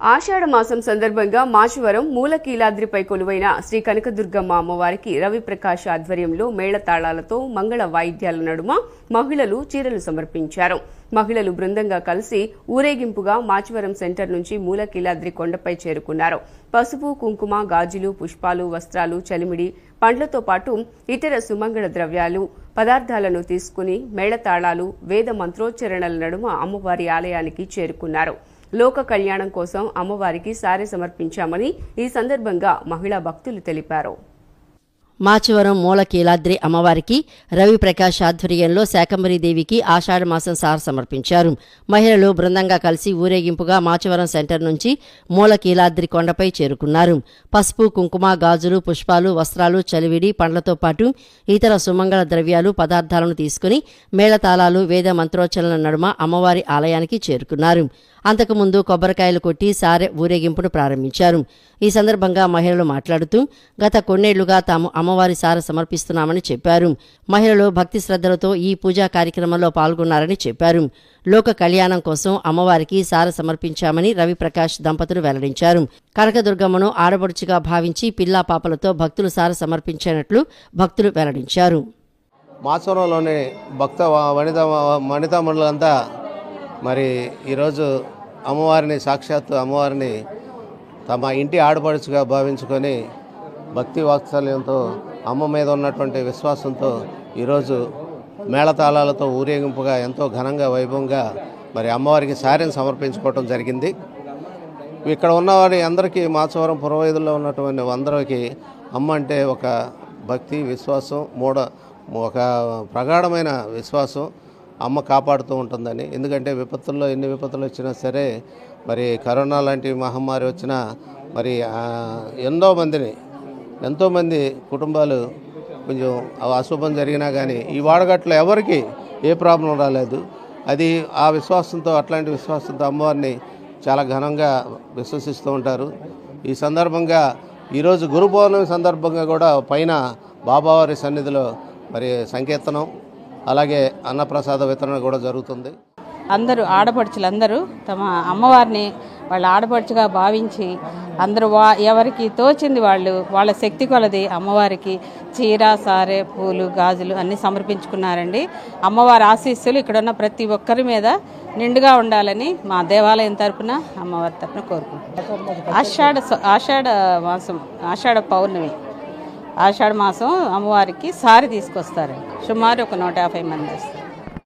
ఆషాఢ మాసం సందర్భంగా మాచవరం మూలకీలాద్రిపై కొలువైన శ్రీ కనకదుర్గమ్మ అమ్మవారికి రవిప్రకాష్ ఆధ్వర్యంలో మేళతాళాలతో మంగళ వాయిద్యాల నడుమ మహిళలు చీరలు సమర్పించారు. మహిళలు బృందంగా కలిసి ఊరేగింపుగా మాచవరం సెంటర్ నుంచి మూలకీలాద్రి కొండపై చేరుకున్నారు. పసుపు కుంకుమ గాజులు పుష్పాలు వస్త్రాలు చలిమిడి పండ్లతో పాటు ఇతర సుమంగళ ద్రవ్యాలు పదార్థాలను తీసుకుని మేళతాళాలు వేద మంత్రోచ్చరణల నడుమ అమ్మవారి ఆలయానికి చేరుకున్నారు. లోక కళ్యాణం కోసం అమ్మవారికి సారె సమర్పించామని ఈ సందర్భంగా మహిళా భక్తులు తెలిపారు. మాచవరం మూలకీలాద్రి అమ్మవారికి రవి ప్రకాష్ ఆధ్వర్యంలో శాకంబరీదేవికి ఆషాఢ మాసం సార సమర్పించారు. మహిళలు బృందంగా కలిసి ఊరేగింపుగా మాచవరం సెంటర్ నుంచి మూలకీలాద్రి కొండపై చేరుకున్నారు. పసుపు కుంకుమ గాజులు పుష్పాలు వస్త్రాలు చలివిడి పండ్లతో పాటు ఇతర సుమంగళ ద్రవ్యాలు పదార్థాలను తీసుకుని మేళతాళాలు వేద మంత్రోచ్చరణల నడుమ అమ్మవారి ఆలయానికి చేరుకున్నారు. అంతకుముందు కొబ్బరికాయలు కొట్టి సారె ఊరేగింపును ప్రారంభించారు. ఈ సందర్భంగా మహిళలు మాట్లాడుతూ గత కొన్నేళ్ళుగా తాము అమ్మవారి సార సమర్పిస్తున్నామని చెప్పారు. మహిళలు భక్తి శ్రద్ధలతో ఈ పూజా కార్యక్రమంలో పాల్గొన్నారని చెప్పారు. లోక కళ్యాణం కోసం అమ్మవారికి సార సమర్పించామని రవిప్రకాష్ దంపతులు వెల్లడించారు. కనకదుర్గమ్మను ఆడబడుచుగా భావించి పిల్లా పాపలతో భక్తులు సార సమర్పించినట్లు భక్తులు వెల్లడించారు. మాచవరంలోని భక్త వ- వనిత వనితామణులంతా మరి ఈరోజు అమ్మవారిని సాక్షాత్తు అమ్మవారిని తమ ఇంటి ఆడపడుచుగా భావించుకొని భక్తి వాత్సల్యంతో అమ్మ మీద ఉన్నటువంటి విశ్వాసంతో ఈరోజు మేళతాళాలతో ఊరేగింపుగా ఎంతో ఘనంగా వైభవంగా మరి అమ్మవారికి సారిని సమర్పించుకోవటం జరిగింది. ఇక్కడ ఉన్నవారి అందరికీ మాచవరం పురవైదుల్లో ఉన్నటువంటి అందరికీ అమ్మ అంటే ఒక భక్తి విశ్వాసం మూఢ ఒక ప్రగాఢమైన విశ్వాసం. అమ్మ కాపాడుతూ ఉంటుందని. ఎందుకంటే విపత్తుల్లో ఎన్ని విపత్తులు వచ్చినా సరే మరి కరోనా లాంటి మహమ్మారి వచ్చినా మరి ఎంతో మందిని ఎంతోమంది కుటుంబాలు కొంచెం అశుభం జరిగినా కానీ ఈ వాడగట్లో ఎవరికి ఏ ప్రాబ్లం రాలేదు. అది ఆ విశ్వాసంతో అట్లాంటి విశ్వాసంతో అమ్మవారిని చాలా ఘనంగా విశ్వసిస్తూ ఉంటారు. ఈ సందర్భంగా ఈరోజు గురు పౌర్ణమి సందర్భంగా కూడా పైన బాబావారి సన్నిధిలో మరి సంకీర్తనం అలాగే అన్నప్రసాద వితరణ కూడా జరుగుతుంది. అందరూ ఆడపడుచులందరూ తమ అమ్మవారిని వాళ్ళ ఆడపడుచుగా భావించి అందరూ వా ఎవరికి తోచింది వాళ్ళు వాళ్ళ శక్తి కొలది అమ్మవారికి చీర సారే పూలు గాజులు అన్నీ సమర్పించుకున్నారండి. అమ్మవారి ఆశీస్సులు ఇక్కడున్న ప్రతి ఒక్కరి మీద నిండుగా ఉండాలని మా దేవాలయం తరపున అమ్మవారి తరపున కోరుకుంటున్నాం. ఆషాఢ ఆషాఢ మాసం ఆషాఢ పౌర్ణమి. ఆషాఢ మాసం అమ్మవారికి సారి తీసుకొస్తారు. సుమారు ఒక నూట యాభై మంది వస్తారు.